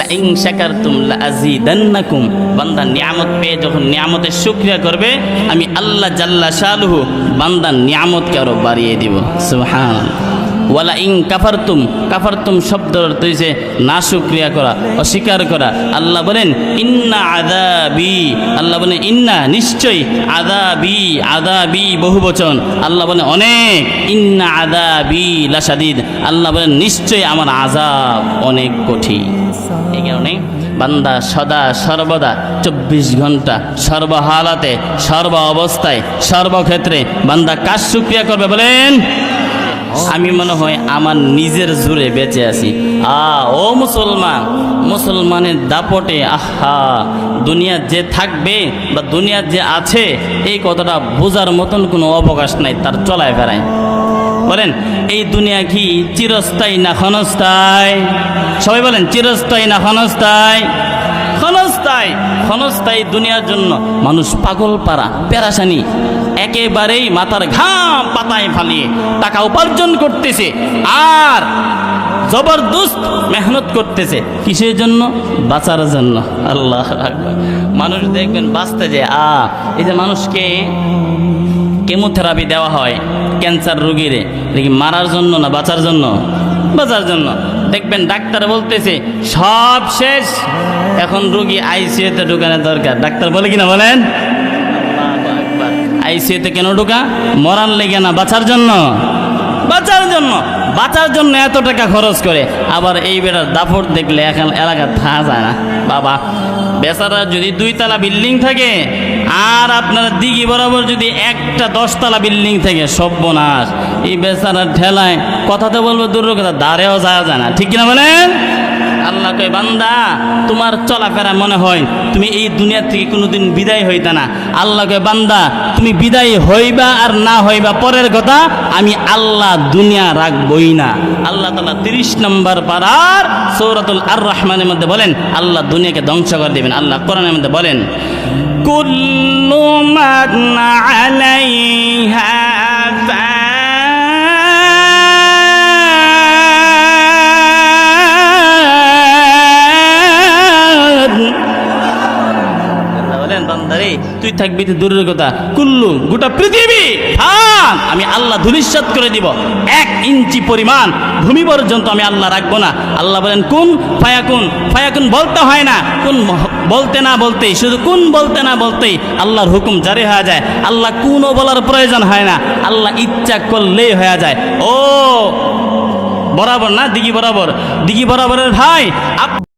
Lying শাকারতুম লাযিদান্নাকুম বান্দা নিয়ামত পেয়ে যখন নিয়ামতের শুকরিয়া করবে, আমি আল্লাহ জাল্লা শালুহু বান্দার নিয়ামতকে আরও বাড়িয়ে দিব। সুবহান ওয়ালা ইং কাফারতুম কাফারতুম শব্দ অর্থ হইছে না শুক্রিয়া করা, অস্বীকার করা। আল্লাহ বলেন, ইন্না আদাবি আল্লাহ বলেন, ইন্না নিশ্চয়ই আদাবি আদাবি বহু বচন আল্লাহ বলেন, অনেক ইন্না আদাবি লাসাদিদ আল্লাহ বলেন, নিশ্চয়ই আমার আজাব অনেক কঠিন। এই কারণে বান্দা সদা সর্বদা চব্বিশ ঘণ্টা সর্বহালাতে, সর্ব অবস্থায়, সর্বক্ষেত্রে বান্দা কাজ সুক্রিয়া করবে। বলেন আমি মনে হয় আমার নিজের জোরে বেঁচে আছি। আ, ও মুসলমান, মুসলমানের দাপটে, আহা, দুনিয়া যে থাকবে বা দুনিয়ার যে আছে, এই কথাটা বোঝার মতন কোনো অবকাশ নাই, তার চলায় বেড়ায়। বলেন, এই দুনিয়া কি চিরস্থায়ী না ক্ষণস্থায়? সবাই বলেন, চিরস্থায়ী না ক্ষণস্থায়ী? ক্ষণস্থায়ী দুনিয়ার জন্য মানুষ পাগল পারা পেরাসানি একেবারেই মাথার ঘাম পাতায় ফালিয়ে টাকা উপার্জন করতেছে আর জবরদস্ত মেহনত করতেছে। কিসের জন্য? বাঁচার জন্য। আল্লাহ মানুষ দেখবেন বাঁচতে যে আ, এই যে মানুষকে কেমোথেরাপি দেওয়া হয়, ক্যান্সার রোগীরে। মারার জন্য না বাঁচার জন্য? বাঁচার জন্য। দেখবেন ডাক্তার বলতেছে, সব শেষ। এখন রুগী আইসিউতে ঢুকানো দরকার। ডাক্তার বলে কিনা বলেন? আইসিউতে কেন ঢুকা? মরার লেগে না, বাঁচার জন্য। বাঁচার জন্য। বাঁচার জন্য এত টাকা খরচ করে। আবার এই বেটার দাপট দেখলে এখন এলাকা থা যায় না। বাবা। বেচারা যদি দুই তালা বিল্ডিং থাকে, আর আপনার দিঘি বরাবর যদি একটা দশতলা বিল্ডিং থাকে, সর্বনাশ। এই বেচারার ঠেলায়, কথাতে বলব দূর কথা দাঁড়েও যাওয়া যায় না। ঠিক কিনা বলেন? আল্লাহ কয় বান্দা, তোমার চলাফেরা মনে হয়, তুমি এই দুনিয়া থেকে কোনোদিন বিদায় হইতা না। আল্লাহ কয় বান্দা, তুমি বিদায় হইবা আর না হইবা, পরের কথা, আমি আল্লাহ দুনিয়া রাখবই না। আল্লাহ তালা তিরিশ নম্বর পারার সৌরাতুল আর রহমানের মধ্যে বলেন, আল্লাহ দুনিয়াকে ধ্বংস করে দেবেন। আল্লাহ কোরআনের মধ্যে বলেন, কুল্লু আলাইহা বলেন, বান্দারে, তুই থাকবি দূরের কথা। কুল্লু, গোটা পৃথিবী, থাম, আমি আল্লাহ ধুলিশ্বাত করে দিব। এক ইঞ্চি পরিমাণ ভূমি পর্যন্ত আমি আল্লাহ রাখব না। আল্লাহ বলেন, কোন ফায়াকুন? ফায়াকুন বলতে হয় না। কোন বলতে না বলতেই, শুধু কোন বলতে না বলতেই আল্লাহর হুকুম জারি হয়ে যায়। আল্লাহ কোনও বলার প্রয়োজন হয় না। আল্লাহ ইচ্ছা করলেই হয়ে যায়। ও, বরাবর না? দিঘি বরাবর? দিঘি বরাবরের ভাই